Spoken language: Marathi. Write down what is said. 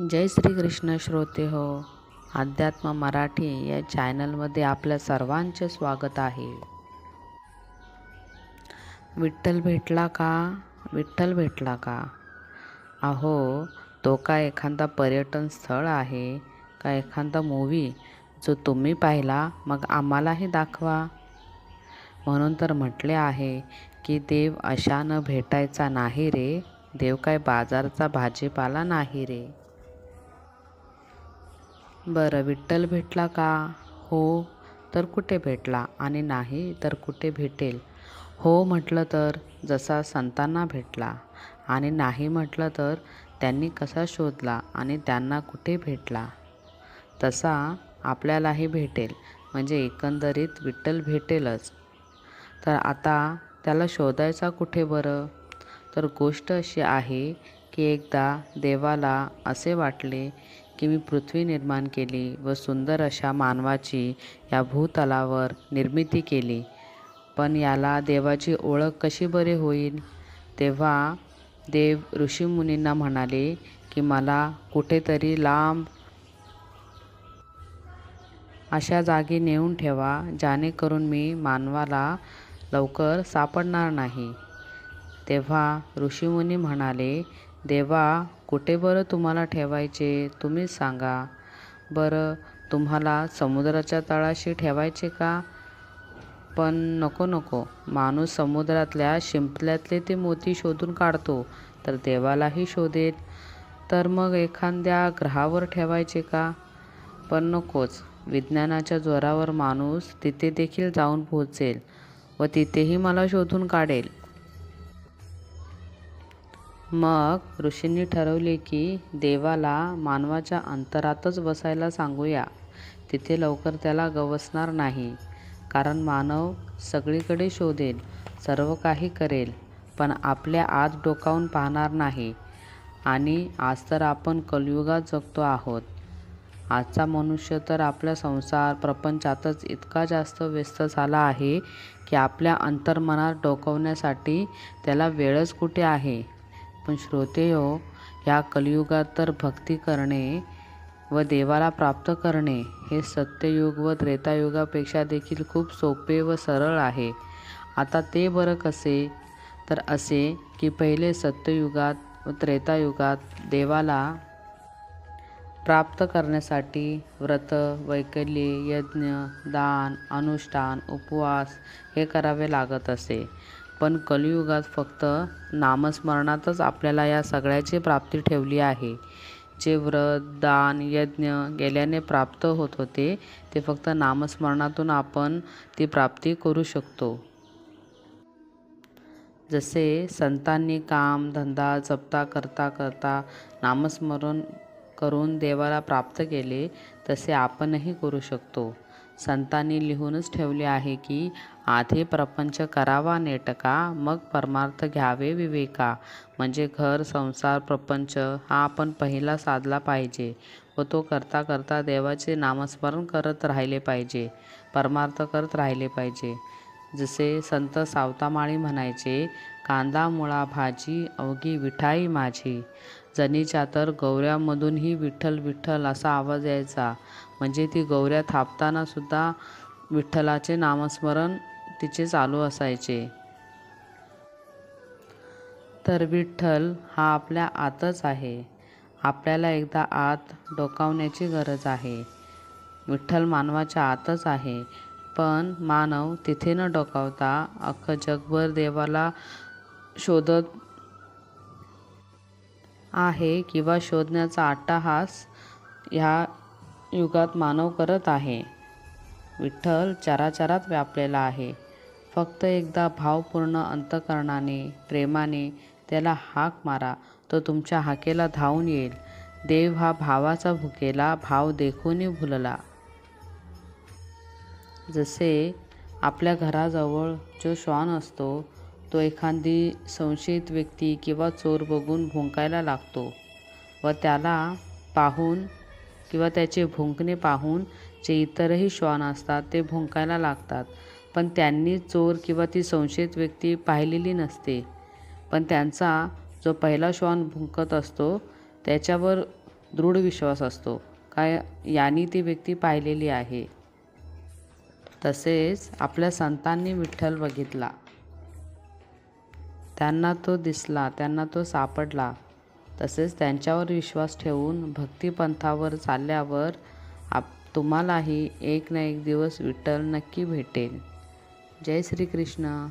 जय श्री कृष्ण श्रोते हो अध्यात्म मराठी या चॅनलमध्ये आपल्या सर्वांचे स्वागत आहे. विठ्ठल भेटला का? विठ्ठल भेटला का? अहो तो काय एखादा पर्यटन स्थळ आहे का एखादा मूवी जो तुम्ही पाहिला मग आम्हालाही दाखवा. म्हणून तर म्हटले आहे की देव अशानं भेटायचा नाही रे. देव काय बाजारचा भाजीपाला नाही रे. बरं विठ्ठल भेटला का? हो तर कुठे भेटला? आणि नाही तर कुठे भेटेल? हो म्हटलं तर जसा संतांना भेटला. आणि नाही म्हटलं तर त्यांनी कसा शोधला आणि त्यांना कुठे भेटला? तसा आपल्यालाही भेटेल. म्हणजे एकंदरीत विठ्ठल भेटेलच. तर आता त्याला शोधायचा कुठे बरं? तर गोष्ट अशी आहे की एकदा देवाला असे वाटले की मी पृथ्वी निर्माण केली व सुंदर अशा मानवाची या भूतलावर निर्मिती केली. पण याला देवाची ओळख कशी बरे होईल? तेव्हा देव ऋषीमुनींना म्हणाले की मला कुठेतरी लांब अशा जागी नेऊन ठेवा जेणेकरून मी मानवाला लवकर सापडणार नाही. तेव्हा ऋषीमुनी म्हणाले देवा कुठे बरं तुम्हाला ठेवायचे? तुम्हीच सांगा. बरं तुम्हाला समुद्राच्या तळाशी ठेवायचे का? पण नको नको. माणूस समुद्रातल्या शिंपल्यातले ते मोती शोधून काढतो तर देवालाही शोधेल. तर मग एखाद्या ग्रहावर ठेवायचे का? पण नकोच. विज्ञानाच्या जोरावर माणूस तिथे देखील जाऊन पोहोचेल व तिथेही मला शोधून काढेल. मग ऋषींनी ठरवले की देवाला मानवाच्या अंतरातच बसायला सांगूया. तिथे लवकर त्याला गवसणार नाही. कारण मानव सगळीकडे शोधेल सर्व काही करेल पण आपल्या आत डोकावून पाहणार नाही. आणि आज तर आपण कलयुगात जगतो आहोत. आजचा मनुष्य तर आपल्या संसार प्रपंचातच इतका जास्त व्यस्त झाला आहे की आपल्या अंतर्मनात डोकवण्यासाठी त्याला वेळच कुठे आहे? पण श्रोते हो ह्या कलियुगात तर भक्ती करणे व देवाला प्राप्त करणे हे सत्ययुग व त्रेतायुगापेक्षा देखील खूप सोपे व सरळ आहे. आता ते बरं कसे? तर असे की पहिले सत्ययुगात व त्रेतायुगात देवाला प्राप्त करण्यासाठी व्रत वैकल्ये यज्ञ दान अनुष्ठान उपवास हे करावे लागत असे. पण कलियुगात फक्त नामस्मरणातच आपल्याला या सगळ्याची प्राप्ती ठेवली आहे. जे व्रत दान यज्ञ गेल्याने प्राप्त होत होते ते फक्त नामस्मरणातून आपण ती प्राप्ती करू शकतो. जसे संतांनी काम धंदा जपता करता करता नामस्मरण करून देवाला प्राप्त केले तसे आपणही करू शकतो. संतांनी लिहूनच ठेवले आहे की आधी प्रपंच करावा नेटका मग परमार्थ घ्यावे विवेका. म्हणजे घर संसार प्रपंच हा आपण पहिला साधला पाहिजे व तो करता करता देवाचे नामस्मरण करत राहिले पाहिजे परमार्थ करत राहिले पाहिजे. जसे संत सावतामाळी म्हणायचे कांदा मुळा भाजी अवघी विठाई माझी. जनीच्या तर गौऱ्यामधूनही विठ्ठल विठ्ठल असा आवाज यायचा. म्हणजे ती गौऱ्या थापताना सुद्धा विठ्ठलाचे नामस्मरण तिचे चालू असायचे. तर विठ्ठल हा आपल्या आतच आहे. आपल्याला एकदा आत डोकावण्याची गरज आहे. विठ्ठल मानवाच्या आतच आहे. पण मानव तिथे न डोकावता अख्खं जगभर देवाला शोधत आहे किंवा शोधण्याचा अट्टाहास ह्या युगात मानव करत आहे. विठ्ठल चराचरात व्यापलेला आहे. फक्त एकदा भावपूर्ण अंतकरणाने प्रेमाने त्याला हाक मारा तो तुमच्या हाकेला धावून येईल. देव हा भावाचा भुकेला भाव देखूनही भुलला. जसे आपल्या घराजवळ जो श्वान असतो तो एखादी संशयित व्यक्ती किंवा चोर बघून भुंकायला लागतो व त्याला पाहून किंवा त्याचे भुंकणे पाहून जे इतरही श्वान असतात ते भुंकायला लागतात. पण त्यांनी चोर किंवा ती संशयित व्यक्ती पाहिलेली नसते. पण त्यांचा जो पहिला श्वान भुंकत असतो त्याच्यावर दृढ विश्वास असतो. काय यांनी ती व्यक्ती पाहिलेली आहे. तसेच आपल्या संतांनी विठ्ठल बघितला. त्यांना तो दिसला त्यांना तो सापडला. तसेच त्यांच्यावर विश्वास ठेवून भक्तिपंथावर चालल्यावर आप तुम्हालाही एक ना एक दिवस विठ्ठल नक्की भेटेल. जय श्री कृष्ण